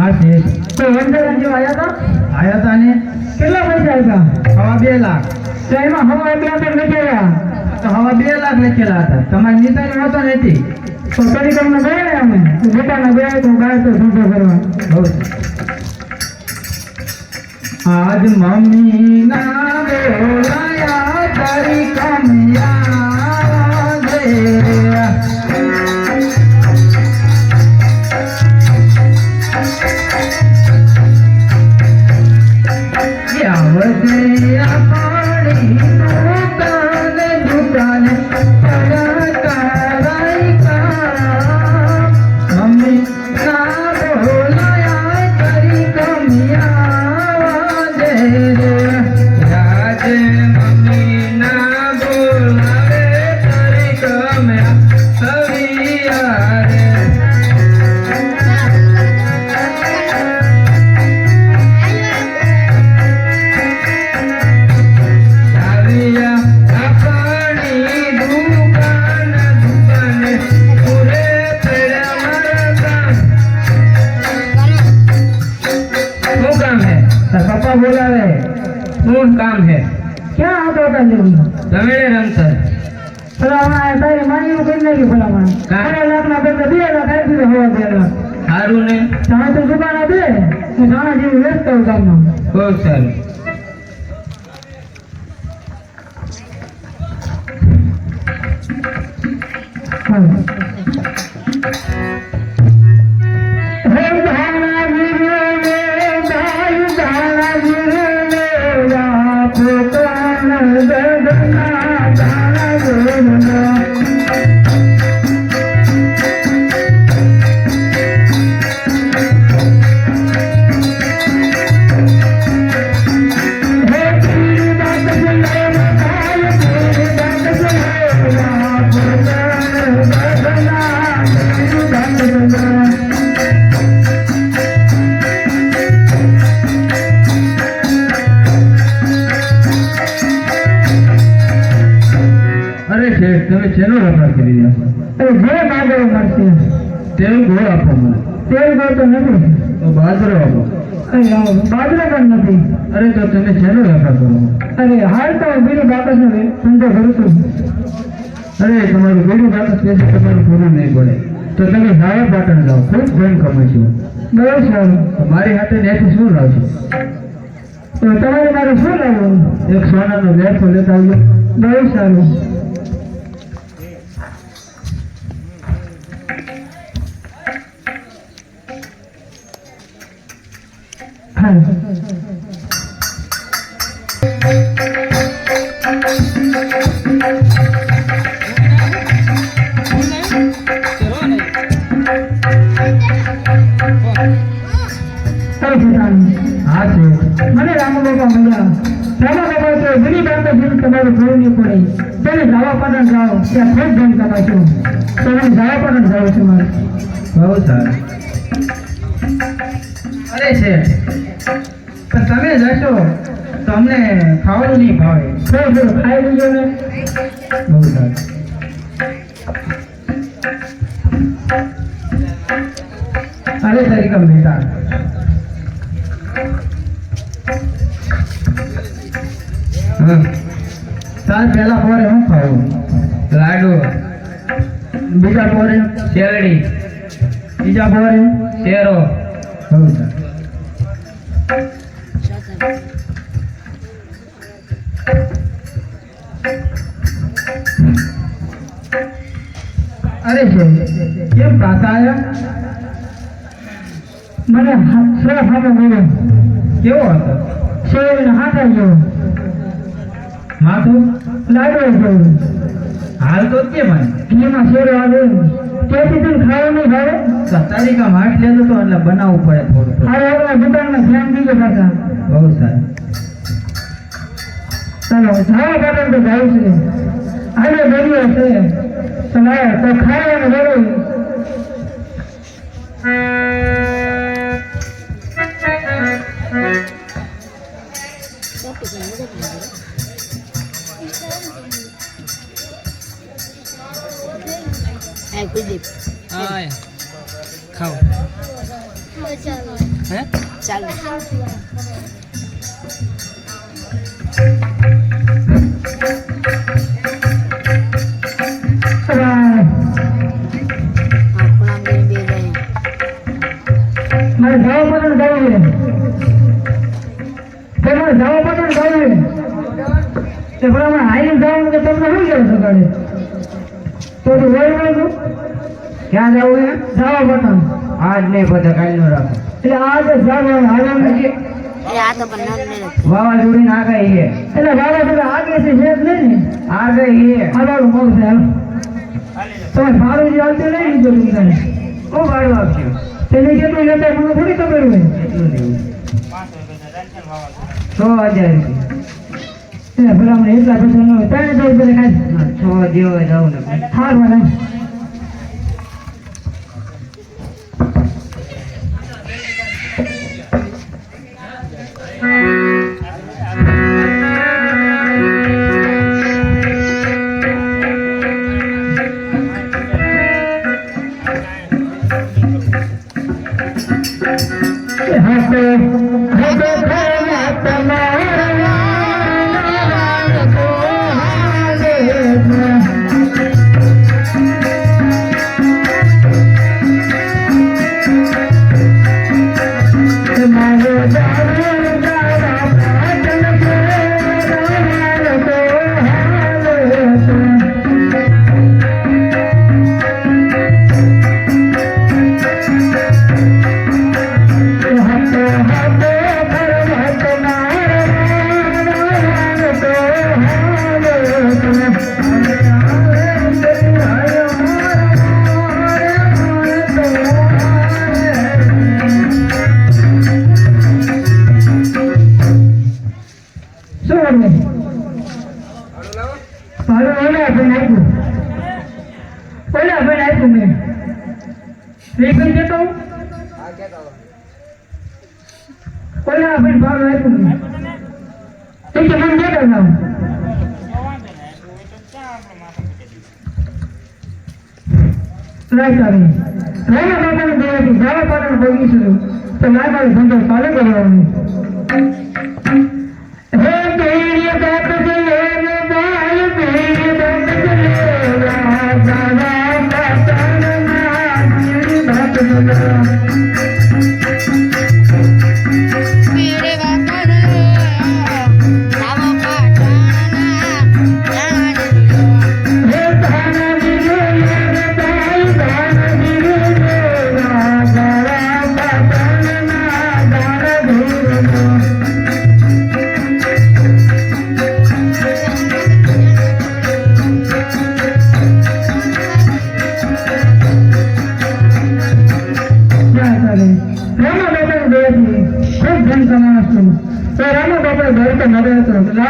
હા છે. તો વંદરા જો આવ્યા હતા આયા તા ને? કેટલા પૈસા આવ્યા હવા બે લાખ. તો એમાં હવા બે લઈ આવ્યા તો હવા બે લાખ લખેલા હતા. તમારી નિશાની હોતો નથી તો કરી તમને ગયા ને અમે. બેટાના ગયા તો ગાય તો ધંધો કરવા. આજ મમ્મી ના બોલાયા તારી કમિયા દે આવજે અઢાર લાખ ના પેપર બે લાખ આપી દીધા હવા બે સારું ને? તમે તો દુકાન દે હું નાના જેવું વેચતા હું ગામમાં બહુ સારું. હે. બાજરો પણ નથી. અરે તો તમે શેનો વેપાર કરો? અરે હાલ તો બીજું બાકસ નો ધંધો કરું છું. અરે તમારું બેડું બાકસ તમારું પૂરું નહીં પડે. તો તમે નાયા પાટણ જાઓ. ખૂબ ધન કમાશો. બહુ સારું. મારી હાથે ત્યાંથી શું લાવશો? તો તમારે મારે શું લાવવું? એક સોનાનો લેખો લેતા આવજો. બહુ સારું. મને રામબાબા મળ્યા રામાબાબા તો બીજી બાબત જેમ તમારું જોવું નહીં પડે તમે જાવા પાટણ જાઓ ત્યાં ખૂબ ધન કમાશો તમે જાવા પાટણ જાઉં છું મારે બહુ સારું છે પણ તમે જશો તો અમને ખાવાનું નહીં ભાવે. થોડું થોડું ખાઈ લીજો ને. બહુ સારું. અરે તરીકે મહેતા હા. તાર પહેલા પોરે શું ખાવું? લાડુ. બીજા પોરે શેરડી. બીજા પોરે શેરો. બહુ સારું. અરે કેમ પાછા આવ્યા મને હા- સો સામે મળ્યો. કેવો હતો? શેર હાથ જેવો માથું? લાડો જેવો હાલ તો કેમ કે ઘીમાં શેરો આવે તેથી તું ખાવાનું ભાવે તારી કામ હાથ લેતો તો એટલે બનાવવું પડે થોડું અરે હવે દુકાનમાં ધ્યાન દીજો પાછા બહુ સારું ચાલો જાવા પાટણ તો જાય છે આજે દરિયો છે તો લાવો તો ખાવાનું બરોબર આ કુલદીપ હા ખાઓ બચાવો હે ચાલો. મારે જવા છે જવા ક્યાં પટણ આજ નહીં બધા કાલનું રાખો. વાવાઝોડી ના ગઈ હે એટલે બાબા આગે છે છે જ નહીં ને. આ ગઈ હે હાલવાનું મોડું છે તમે ભાડું જે આવતું નહીં લીધું હું ભાડું આપશું તેને કેટલું લેતા મને થોડી ખબર હોય. છ હજાર રૂપિયા. એટલે ભલા મને એટલા પૈસા ન હોય. ત્રણ હજાર રૂપિયા ખાય. છ જેવો જાઉં ને હાર વાળા શું કરવું મારું ઓલા ભાઈ આપ્યું ઓલા ભાઈ આપ્યું મેં. ભાઈ જતો ઓલા ભાઈ ભાડું આપ્યું મેં. તો કે મને દેતા જાવ રાઈટ આવી રાણા બાપાને દેવાથી જાવા પાટણ ભોગીશું તો ચાલુ કરવાનો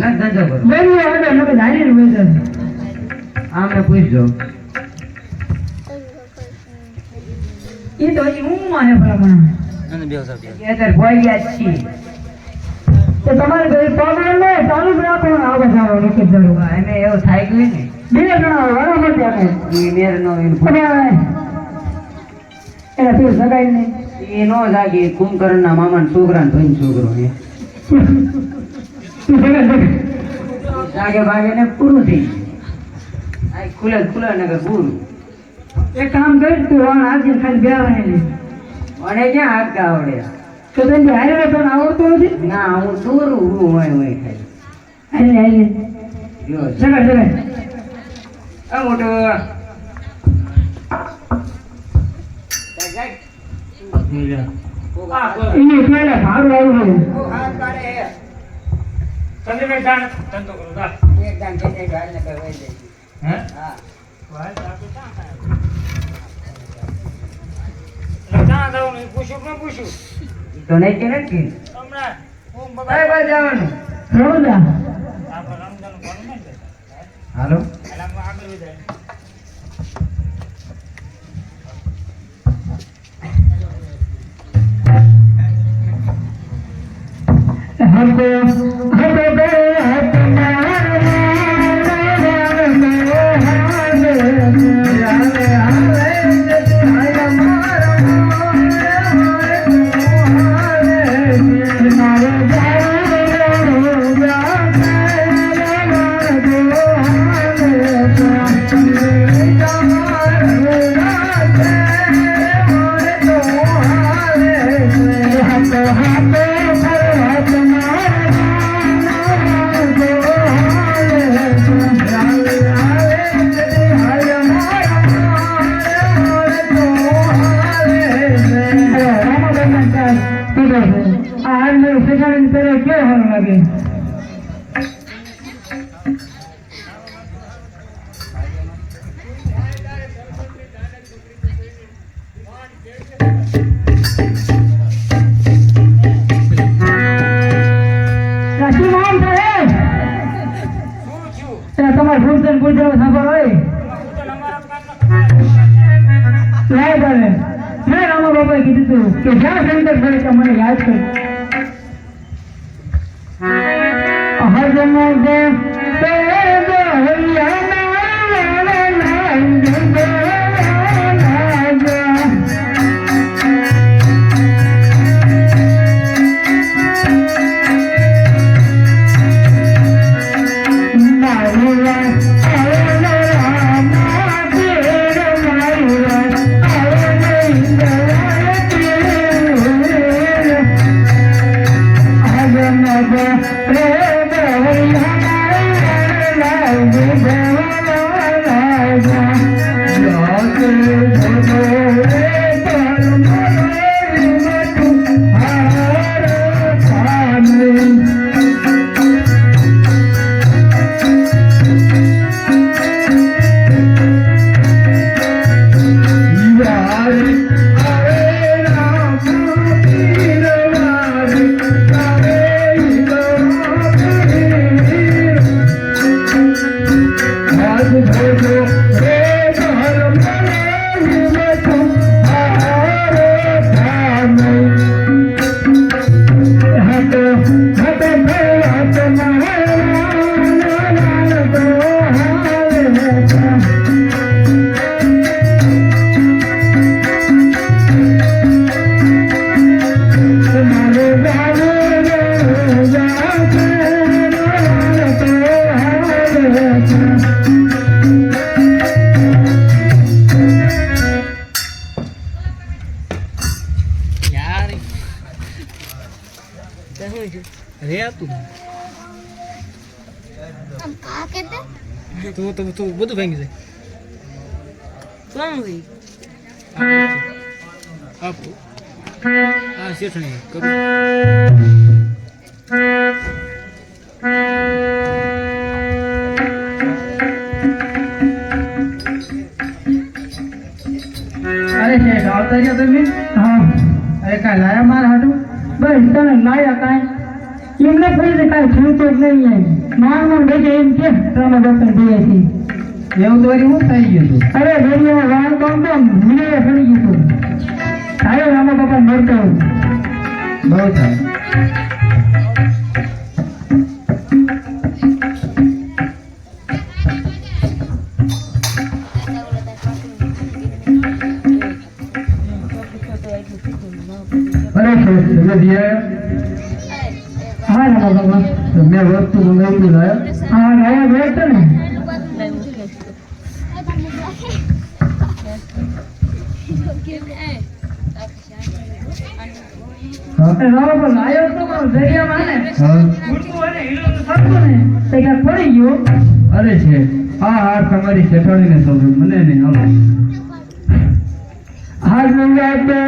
ના ધંધો કરો બેની આમને પૂછજો. એ તો હજી હું માને બે અત્યારે ભોઈ ગયા જ છીએ. તો તમારે પગાર લે ચાલુ જ રાખો એક જરૂર એને એવું થાય ગયું ને. બે જણા નથી આપણે એ મેર નો એને તું સગાઈ નહીં. એ નો લાગે કુંભકર્ણ ના મામા ના છોકરા ને ભાઈ છોકરો લાગે ભાગે ને પૂરું થઈ આઈ આ ખુલે ખુલે ને પૂરું. એક કામ કર તું વાણ આજે ખાલી બે વાને અને ક્યાં હાથ કા આવડે? તો તને હારે તને આવડતું નથી? ના હું દૂર હું હોય હોય ખાલી. હાલે હાલે. છે. સગાઈ સગાઈ આ મોટો. એની પેલા ભાડું આવ્યું સંજયભાઈ જાણ. ધંધો કરો જા. હે? હા. એટલે જા ક્યાં જવાનું એ પૂછ્યું કે ન પૂછ્યું તો નહીં કે નથી હમણાં હું કઈ બગાડ જવાનું. રણુજા આપણે રમજાનનું ભણવું ને. હાલો. એટલે આગળ વધાય હજમ દે તે તું તો તું બધું ભાંગી જાય. કોણ હોય આપો. આ શેઠણી કરું. અરે શેઠ આવતા તમે? હા. અરે કાંઈ લાયા મારા હાટું? બસ તને લાયા કાંઈ? એમને ફરી કાંઈ થયું તો જ નહીં માર માર એમ કે રામા બાપા જોઈએ છે? એવું તો હું થઈ ગયું હતું અરે ઘરમાં વાળ કોણ ફરી ગયું હતું. તારે રામા બાપા મળતો બહુ સારું અરે હા રામા બાપા. મેં વસ્તુ મંગાવી લાયા હા ને. હા. લાયો ને. હા. હીલો તો ને. ગયો. અરે છે. આ હાર તમારી શેઠાણીને સોંપ્યો મને નહીં હાલો. હાથ મંગાતો